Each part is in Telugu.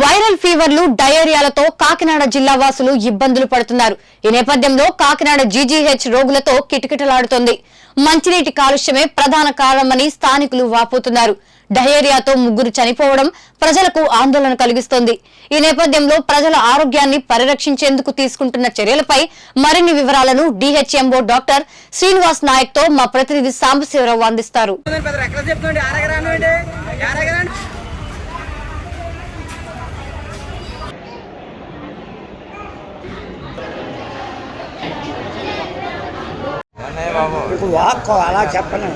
వైరల్ ఫీవర్లు డయేరియాలతో కాకినాడ జిల్లా వాసులు ఇబ్బందులు పడుతున్నారు. ఈ నేపథ్యంలో కాకినాడ జీజీహెచ్ రోగులతో కిటకిటలాడుతోంది. మంచినీటి కాలుష్యమే ప్రధాన కారణమని స్థానికులు వాపోతున్నారు. డయేరియాతో ముగ్గురు చనిపోవడం ప్రజలకు ఆందోళన కలిగిస్తోంది. ఈ నేపథ్యంలో ప్రజల ఆరోగ్యాన్ని పరిరక్షించేందుకు తీసుకుంటున్న చర్యలపై మరిన్ని వివరాలను డిహెచ్ఎంఓ డాక్టర్ శ్రీనివాస్ నాయక్తో మా ప్రతినిధి సాంబశివరావు అందిస్తారు. ఇప్పుడు వాక్కో అలా చెప్పను.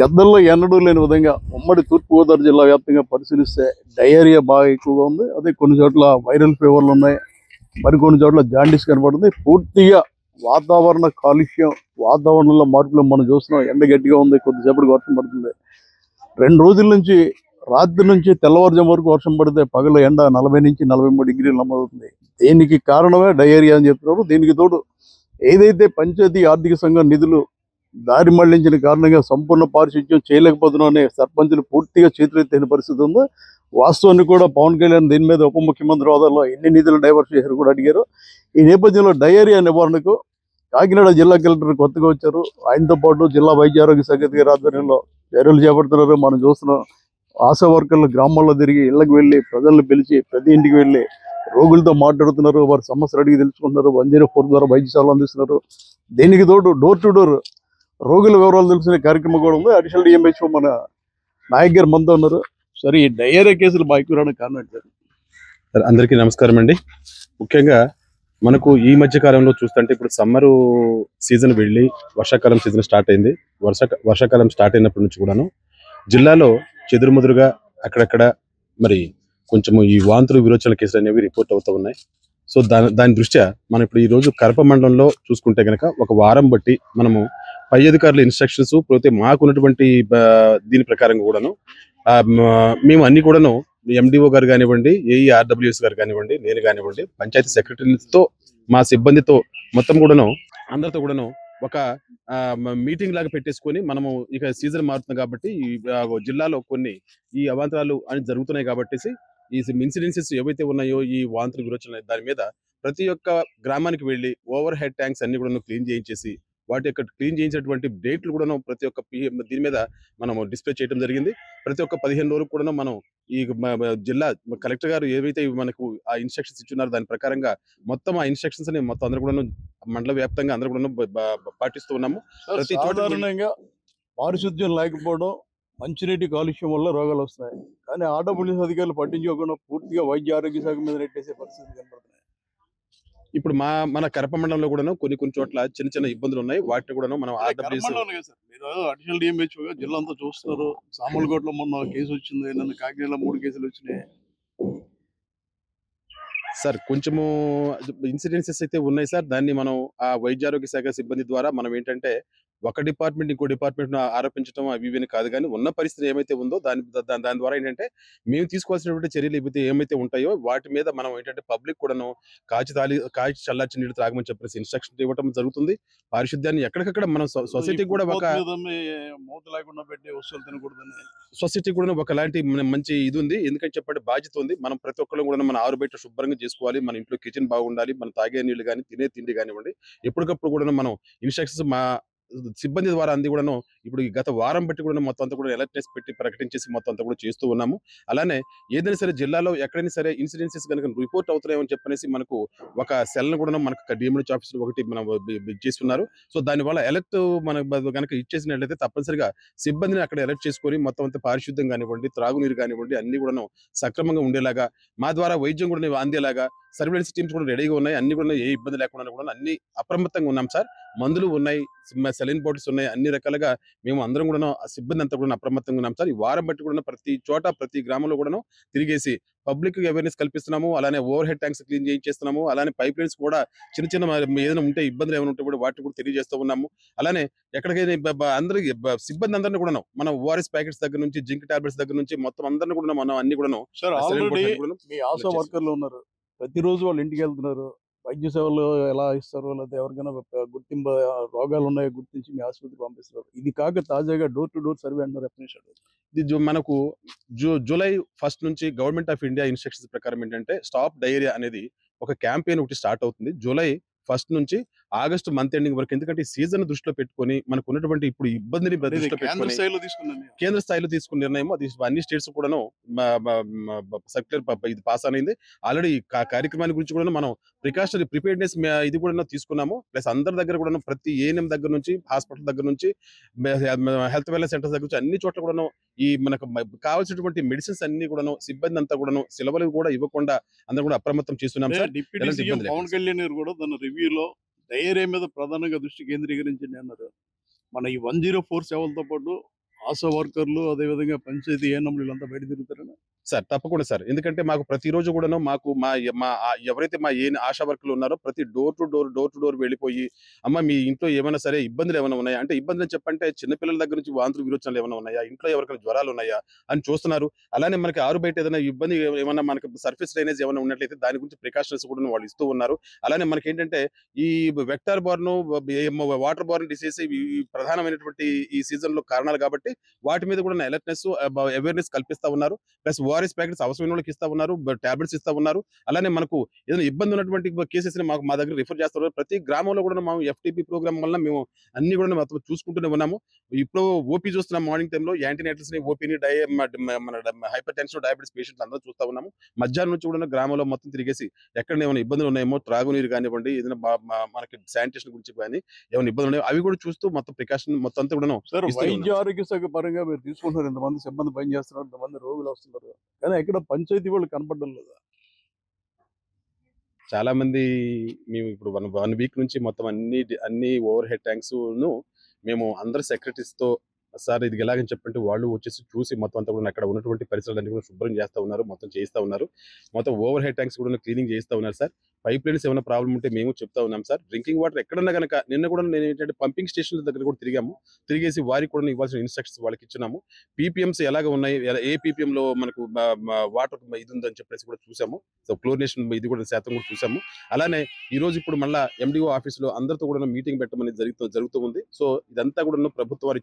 గద్దల్లో ఎన్నడూ లేని విధంగా ఉమ్మడి తూర్పుగోదావరి జిల్లా వ్యాప్తంగా పరిశీలిస్తే డయేరియా బాగా ఎక్కువగా ఉంది. అదే కొన్ని చోట్ల వైరల్ ఫీవర్లు ఉన్నాయి. మరికొన్ని చోట్ల జాండీస్ కనబడుతుంది. పూర్తిగా వాతావరణ కాలుష్యం వాతావరణంలో మార్పులు మనం చూస్తున్నాం. ఎండ గట్టిగా ఉంది. కొద్దిసేపటికి వర్షం పడుతుంది. రెండు రోజుల నుంచి రాత్రి నుంచి తెల్లవారుజాము వరకు వర్షం పడితే పగలు ఎండ నలభై నుంచి నలభై మూడు డిగ్రీలు నమోదవుతుంది. దీనికి కారణమే డయేరియా అని చెప్తున్నారు. దీనికి తోడు ఏదైతే పంచాయతీ ఆర్థిక సంఘం నిధులు దారి మళ్ళించిన కారణంగా సంపూర్ణ పారిశుద్ధ్యం చేయలేకపోతున్నానే సర్పంచులు పూర్తిగా చేతులెత్తిన పరిస్థితి ఉంది. వాస్తవాన్ని కూడా పవన్ కళ్యాణ్ దీని మీద ఉప ముఖ్యమంత్రి హోదాలో ఎన్ని నిధులు డైవర్ట్ చేశారు కూడా అడిగారు. ఈ నేపథ్యంలో డయేరియా నివారణకు కాకినాడ జిల్లా కలెక్టర్ కొత్తగా వచ్చారు. ఆయనతో పాటు జిల్లా వైద్య ఆరోగ్య శాఖ గారి ఆధ్వర్యంలో చర్యలు చేపడుతున్నారు. మనం చూస్తున్నాం ఆశా వర్కర్లు గ్రామాల్లో తిరిగి ఇళ్ళకు వెళ్ళి ప్రజలను పిలిచి ప్రతి ఇంటికి వెళ్ళి రోగులతో మాట్లాడుతున్నారు. వారి సమస్యలు అడిగి తెలుసుకుంటున్నారు. వన్ జీరో ఫోర్ ద్వారా వైద్య సేవలు అందిస్తున్నారు. దీనికి తోడు? డోర్ టు డోర్ రోగుల వివరాలు తెలిసిన కార్యక్రమం కూడా ఉంది. అడిషనల్ డిఎంహెచ్ఓ మన నాయక్ గారు మనతో ఉన్నారు. సరే ఈ డయేరియా కేసులు బాగా ఎక్కువ రావడానికి కారణం అంటారు సార్? అందరికీ నమస్కారం అండి. ముఖ్యంగా మనకు ఈ మధ్య కాలంలో చూస్తుంటే ఇప్పుడు సమ్మరు సీజన్ వెళ్ళి వర్షాకాలం సీజన్ స్టార్ట్ అయింది. వర్ష వర్షాకాలం స్టార్ట్ అయినప్పటి నుంచి కూడాను జిల్లాలో చెదురుముదురుగా అక్కడక్కడ మరి కొంచెము ఈ వాంతులు విరోచన కేసులు అనేవి రిపోర్ట్ అవుతూ ఉన్నాయి. సో దాని దాని దృష్ట్యా మనం ఇప్పుడు ఈ రోజు కరప మండలంలో చూసుకుంటే కనుక ఒక వారం బట్టి మనము పై అధికారుల ఇన్స్ట్రక్షన్స్ పోతే మాకున్నటువంటి ఉన్నటువంటి దీని ప్రకారం కూడాను ఆ, మేము అన్ని కూడాను ఎండిఓ గారు కానివ్వండి ఏఈ ఆర్డబ్ల్యూఎస్ గారు కానివ్వండి నేను కానివ్వండి పంచాయతీ సెక్రటరీలతో మా సిబ్బందితో మొత్తం కూడాను అందరితో కూడాను ఒక మీటింగ్ లాగా పెట్టేసుకొని మనము ఇక సీజన్ మారుతుంది కాబట్టి ఈ జిల్లాలో కొన్ని ఈ అవాంతరాలు అని జరుగుతున్నాయి కాబట్టి ఈ ఇన్సిడెన్సెస్ ఏవైతే ఉన్నాయో ఈ వాంతులు విరోచన దాని మీద ప్రతి ఒక్క గ్రామానికి వెళ్ళి ఓవర్ హెడ్ ట్యాంక్స్ అన్ని కూడా క్లీన్ చేయించేసి వాటి యొక్క క్లీన్ చేయించినటువంటి డేట్లు కూడా ప్రతి ఒక్క దీని మీద మనం డిస్ప్లే చేయడం జరిగింది. ప్రతి ఒక్క పదిహేను రోజులు కూడా మనం ఈ జిల్లా కలెక్టర్ గారు ఏవైతే మనకు ఆ ఇన్స్ట్రక్షన్స్ ఇచ్చున్నారో దాని ప్రకారంగా మొత్తం ఆ ఇన్స్ట్రక్షన్స్ని మొత్తం అందరూ కూడా మండల వ్యాప్తంగా అందరూ కూడా పాటిస్తూ ఉన్నాము. ప్రతి సాధారణంగా పారిశుద్ధ్యం లేకపోవడం మంచినీటి కాలుష్యం వల్ల రోగాలు వస్తాయి కానీ ఆర్డబ్ల్యూఎస్ అధికారులు పట్టించుకోకుండా పూర్తిగా వైద్య ఆరోగ్య శాఖ మీద నెట్టేసే పరిస్థితి కనబడుతున్నాయి. ఇప్పుడు మా మన కరప మండలంలో కూడా కొన్ని కొన్ని చోట్ల చిన్న చిన్న ఇబ్బందులు ఉన్నాయి వాటిని కూడా మనం మీరు అడిషనల్ డిఎంహెచ్ఓ జిల్లా అంతా చూస్తున్నారు. సామలకోటలో మొన్న కేసు వచ్చింది. నన్ను కాకినాడలో మూడు కేసులు వచ్చినాయి. సార్ కొంచెము ఇన్సిడెన్సెస్ అయితే ఉన్నాయి సార్. దాన్ని మనం ఆ వైద్య ఆరోగ్య శాఖ సిబ్బంది ద్వారా మనం ఏంటంటే ఒక డిపార్ట్మెంట్ ఇంకో డిపార్ట్మెంట్ ఆరోపించడం అవి ఇవి అని కాదు కానీ ఉన్న పరిస్థితి ఏమైతే ఉందో దాని దాని ద్వారా ఏంటంటే మేము తీసుకోవాల్సినటువంటి చర్యలు ఏవైతే ఏమైతే ఉంటాయో వాటి మీద మనం ఏంటంటే పబ్లిక్ కూడాను కాచి తాలి కాచి చల్లార్చి నీళ్ళు త్రాగమని చెప్పేసి ఇన్స్ట్రక్షన్ ఇవ్వడం జరుగుతుంది. పారిశుద్ధ్యాన్ని ఎక్కడికక్కడ మనం సొసైటీ కూడా ఒక మూత లేకుండా పెట్టి వస్తువులు తినకూడదని. సొసైటీ కూడా ఒకలాంటి మంచి ఇది ఉంది. ఎందుకంటే చెప్పండి బాధ్యత ఉంది. మనం ప్రతి ఒక్కరు కూడా మన ఆరు బయట శుభ్రంగా చేసుకోవాలి. మన ఇంట్లో కిచెన్ బాగుండాలి. మనం తాగే నీళ్ళు కానీ తినే తిండి కానివ్వండి. ఎప్పటికప్పుడు కూడా మనం ఇన్స్ట్రక్షన్స్ మా సిబ్బంది ద్వారా అంది కూడాను ఇప్పుడు ఈ గత వారం బట్టి కూడా మొత్తం అంతా కూడా అలర్ట్నెస్ పెట్టి ప్రకటించేసి మొత్తం అంతా కూడా చేస్తూ ఉన్నాము. అలానే ఏదైనా సరే జిల్లాలో ఎక్కడైనా సరే ఇన్సిడెన్సెస్ కనుక రిపోర్ట్ అవుతున్నాయని చెప్పనేసి మనకు ఒక సెల్ కూడా మనకు డిఎంహెచ్ ఆఫీసులు ఒకటి మనం చేస్తున్నారు. సో దానివల్ల అలర్ట్ మన కనుక ఇచ్చేసినట్లయితే తప్పనిసరిగా సిబ్బందిని అక్కడ అలర్ట్ చేసుకొని మొత్తం అంతా పారిశుద్ధ్యం కానివ్వండి త్రాగునీరు కానివ్వండి అన్ని కూడాను సక్రమంగా ఉండేలాగా మా ద్వారా వైద్యం కూడా అందేలాగా సర్వేలెన్స్ టీమ్స్ కూడా రెడీగా ఉన్నాయి. అన్ని కూడా ఏ ఇబ్బంది లేకుండా కూడా అన్ని అప్రమత్తంగా ఉన్నాం సార్. మందులు ఉన్నాయి సెలిన్ బాటిల్స్ ఉన్నాయి అన్ని రకాలుగా మేము అందరం కూడా ఆ సిబ్బంది అంతా కూడా అప్రమత్తంగా ఉన్నాం. సార్ ఈ వారం బట్టి కూడా ప్రతి చోట ప్రతి గ్రామంలో కూడా తిరిగేసి పబ్లిక్ అవేర్నెస్ కల్పిస్తున్నాము. అలానే ఓవర్ హెడ్ ట్యాంక్స్ క్లీన్ చేయించేస్తున్నాము అలానే పైప్ లైన్స్ కూడా చిన్న చిన్న ఏదైనా ఉంటే ఇబ్బందులు ఏమైనా ఉంటే కూడా వాటిని కూడా తెలియజేస్తూ ఉన్నాము. అలానే ఎక్కడికైనా అందరికి సిబ్బంది అందరిని కూడా మనం ఓఆర్ఎస్ ప్యాకెట్స్ దగ్గర నుంచి జింక్ టాబ్లెట్స్ దగ్గర నుంచి మొత్తం అందరిని కూడా మనం అన్ని కూడా సార్ ఆల్రెడీ మీ ఆశా చేసి- వర్కర్లు ఉన్నారు. ప్రతిరోజు వాళ్ళు ఇంటికి వెళ్తున్నారు. వైద్య సేవలు ఎలా ఇస్తారు? లేకపోతే ఎవరికైనా గుర్తింపు రోగాలు ఉన్నాయో? గుర్తించి మీ ఆసుపత్రికి పంపిస్తారు. ఇది కాక తాజాగా డోర్ టు డోర్ సర్వే అంటున్నారు ఎప్పటి ఇది మనకు జూ జూలై ఫస్ట్ నుంచి గవర్నమెంట్ ఆఫ్ ఇండియా ఇన్స్ట్రక్షన్స్ ప్రకారం ఏంటంటే స్టాప్ డయేరియా అనేది ఒక క్యాంపెయిన్ ఒకటి స్టార్ట్ అవుతుంది. జూలై ఫస్ట్ నుంచి ఆగస్టు మంత్ ఎండింగ్ వరకు. ఎందుకంటే సీజన్ దృష్టిలో పెట్టుకొని మనకు ఉన్నటువంటి ఇప్పుడు ఇబ్బందిని దృష్టిలో కేంద్ర పెట్టుకొని స్థాయిలో తీసుకున్నాను కేంద్ర స్థాయిలో తీసుకున్న నిర్ణయం అది అన్ని స్టేట్స్ కూడాను సర్క్యులర్ ఇది పాస్ అనేది. ఆల్రెడీ కార్యక్రమాన్ని గురించి కూడా మనం ప్రికాషనరీ ప్రిపేర్నెస్ ఇది కూడా తీసుకున్నాము. ప్లస్ అందరి దగ్గర కూడా ప్రతి ఏఎన్ఎం దగ్గర నుంచి హాస్పిటల్ దగ్గర నుంచి హెల్త్ వెల్నెస్ సెంటర్స్ దగ్గర నుంచి అన్ని చోట్ల కూడాను ఈ మనకు కావాల్సినటువంటి మెడిసిన్స్ అన్ని కూడాను సిబ్బంది అంతా కూడాను సెలవులు కూడా ఇవ్వకుండా అందరూ కూడా అప్రమత్తం చేస్తున్నాం సార్. డిప్యూటీ పవన్ కళ్యాణ్ కూడా తన రివ్యూలో డయేరియా మీద ప్రధానంగా దృష్టి కేంద్రీకరించండి అన్నారు మన ఈ వన్ జీరో ఫోర్ సేవలతో పాటు ఆశా వర్కర్లు అదేవిధంగా పంచాయతీ ఏఎన్ఎంలు వీళ్ళంతా బయట తిరుగుతారని? సార్ తప్పకుండా సార్. ఎందుకంటే మాకు ప్రతిరోజు కూడాను మాకు మా మా ఎవరైతే మా ఏ ఆశా వర్కులు ఉన్నారో ప్రతి door to door door to door వెళ్ళిపోయి అమ్మ మీ ఇంట్లో ఏమైనా సరే ఇబ్బందులు ఏమైనా ఉన్నాయా? అంటే ఇబ్బందులు చెప్పంటే చిన్నపిల్లల దగ్గర నుంచి వాంతులు విరోచనలు ఏమైనా ఉన్నాయా? ఇంట్లో ఎవరికైనా జ్వరాలు ఉన్నాయా? అని చూస్తున్నారు. అలానే మనకి ఆరు బయట ఏదైనా ఇబ్బంది ఏమైనా మనకి సర్ఫేస్ డ్రైనేజ్ ఏమైనా ఉన్నట్లయితే దాని గురించి ప్రికాషన్స్ కూడా వాళ్ళు ఇస్తూ ఉన్నారు. అలానే మనకి ఏంటంటే ఈ vector borne water borne disease ఇవి ప్రధానమైనటువంటి ఈ సీజన్లో కారణాలు కాబట్టి వాటి మీద కూడా అలర్ట్నెస్ అవేర్నెస్ కల్పిస్తా ఉన్నారు. ప్లస్ ఓఆర్ఎస్ ప్యాకెట్స్ అవసరమైన వాళ్ళకి ఇస్తా ఉన్నారు టాబ్లెట్స్ ఇస్తా ఉన్నారు. అలానే మనకు ఏదైనా ఇబ్బంది ఉన్నటువంటి కేసెస్ మాకు మా దగ్గర రిఫర్ చేస్తారు ప్రతి గ్రామంలో కూడా మేము ఎఫ్టీపీ ప్రోగ్రామ్ వల్ల మేము అన్ని కూడా మొత్తం చూసుకుంటూనే ఉన్నాము. ఇప్పుడు ఓపీ చూస్తున్నాం మార్నింగ్ టైంలో యాంటీనైటల్స్ని ఓపీని డై మన హైపర్ టెన్షన్ డయాబెటీస్ పేషెంట్స్ అందరూ చూస్తా ఉన్నాము. మధ్యాహ్నం నుంచి కూడా గ్రామంలో మొత్తం తిరిగేసి ఎక్కడ ఏమైనా ఇబ్బందులు ఉన్నాయేమో త్రాగునీరు కానివ్వండి ఏదైనా మనకి శానిటేషన్ గురించి కానీ ఏమైనా ఇబ్బందులు ఉన్నాయో అవి కూడా చూస్తూ మొత్తం ప్రికాషన్ మొత్తం అంతా కూడా వైద్య ఆరోగ్య శాఖ పరంగా మీరు తీసుకుంటున్నారు. ఇంతమంది సిబ్బంది పని చేస్తున్నారు ఇంతమంది రోగులు వస్తున్నారు. కానీ ఎక్కడ పంచాయతీ వాళ్ళు కనపడడం లేదు? చాలా మంది మేము ఇప్పుడు వన్ వన్ వీక్ నుంచి మొత్తం అన్ని అన్ని ఓవర్ హెడ్ ట్యాంక్స్ను మేము అందరు సెక్రటరీస్తో సార్ ఇది ఎలాగని చెప్పంటే వాళ్ళు వచ్చేసి చూసి మొత్తం అంతా కూడా అక్కడ ఉన్నటువంటి పరిసరాలన్నీ కూడా శుభ్రం చేస్తా ఉన్నారు మొత్తం చేస్తూ ఉన్నారు. మొత్తం ఓవర్ హెడ్ ట్యాంక్స్ కూడా క్లీనింగ్ చేస్తూ ఉన్నారు సార్. పైప్ లైన్స్ ఏమైనా ప్రాబ్లం ఉంటే మేము చెప్తా ఉన్నాం సార్. డ్రింకింగ్ వాటర్ ఎక్కడన్నా కనుక నిన్న కూడా నేను ఏంటంటే పంపింగ్ స్టేషన్ దగ్గర కూడా తిరిగాము. తిరిగేసి వారికి కూడా ఇవ్వాల్సిన ఇన్స్ట్రక్షన్స్ వాళ్ళకి ఇచ్చినాము. పీపీఎంస్ ఎలాగ ఉన్నాయి? ఏ పీపీఎం లో మనకు వాటర్ ఇది ఉందని చెప్పేసి కూడా చూసాము. సో క్లోరినేషన్ ఇది కూడా శాతం కూడా చూసాము. అలానే ఈ రోజు ఇప్పుడు మళ్ళా ఎండిఓ ఆఫీస్లో అందరితో కూడా మీటింగ్ పెట్టమని జరుగుతూ జరుగుతూ ఉంది. సో ఇదంతా కూడా ప్రభుత్వం వారు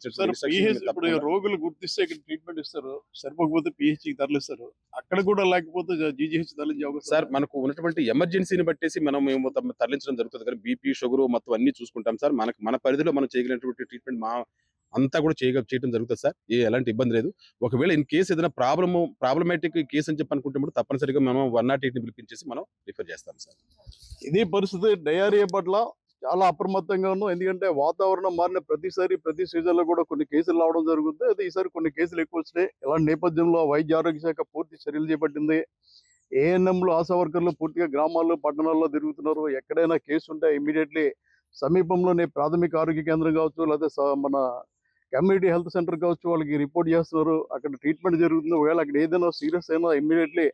తప్పకుండా- రోగులు గుర్తిస్తే ట్రీట్మెంట్ ఇస్తారు. సరిపోకపోతే పిహెచ్కి తరలిస్తారు. అక్కడ కూడా లేకపోతే జీజీహెచ్ తరలించే అవకాశం సార్ మనకు ఉన్నటువంటి ఎమర్జెన్సీని బట్టేసి మనం మేము తరలించడం జరుగుతుంది. కానీ బీపీ షుగర్ మొత్తం అన్ని చూసుకుంటాం సార్. మనకు మన పరిధిలో మనం చేయగలిగినటువంటి ట్రీట్మెంట్ మా అంతా కూడా చేయగ చేయడం జరుగుతుంది సార్. ఏ ఎలాంటి ఇబ్బంది లేదు. ఒకవేళ ఇన్ కేసు ఏదైనా ప్రాబ్లమ్ ప్రాబ్లమేటిక్ కేసు అని చెప్పి అనుకుంటే కూడా తప్పనిసరిగా మనం వన్ నాట్ ఎయిట్ని పిలిపించేసి మనం రిఫర్ చేస్తాం సార్. ఇదే పరిస్థితి డయారియా పట్ల చాలా అప్రమత్తంగా ఉన్నాం ఎందుకంటే వాతావరణం మారిన ప్రతిసారి ప్రతి సీజన్లో కూడా కొన్ని కేసులు రావడం జరుగుతుంది. అయితే ఈసారి కొన్ని కేసులు ఎక్కువ వచ్చినాయి ఇలాంటి నేపథ్యంలో వైద్య ఆరోగ్య శాఖ పూర్తి చర్యలు చేపట్టింది. ఏఎన్ఎంలు ఆశా వర్కర్లు పూర్తిగా గ్రామాల్లో పట్టణాల్లో తిరుగుతున్నారు. ఎక్కడైనా కేసు ఉంటే ఇమీడియట్లీ సమీపంలోనే ప్రాథమిక ఆరోగ్య కేంద్రం కావచ్చు లేదా మన కమ్యూనిటీ హెల్త్ సెంటర్ కావచ్చు వాళ్ళకి రిపోర్ట్ చేస్తున్నారు. అక్కడ ట్రీట్మెంట్ జరుగుతుంది. ఒకవేళ అక్కడ ఏదైనా సీరియస్ అయినా ఇమ్మీడియట్లీ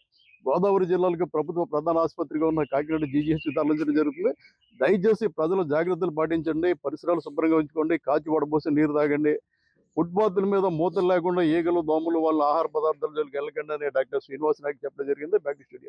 గోదావరి జిల్లాలకు ప్రభుత్వ ప్రధాన ఆసుపత్రిగా ఉన్న కాకినాడ జీజీహెచ్ తరలించడం జరుగుతుంది. దయచేసి ప్రజలు జాగ్రత్తలు పాటించండి. పరిసరాలు శుభ్రంగా ఉంచుకోండి. కాచి వడబోసి నీరు తాగండి. ఫుట్పాత్ల మీద మూతలు లేకుండా ఈగలు దోమలు వాళ్ళ ఆహార పదార్థాల జోలికి వెళ్ళకండి అని డాక్టర్ శ్రీనివాస్ నాయక్ చెప్పడం జరిగింది. Back studio.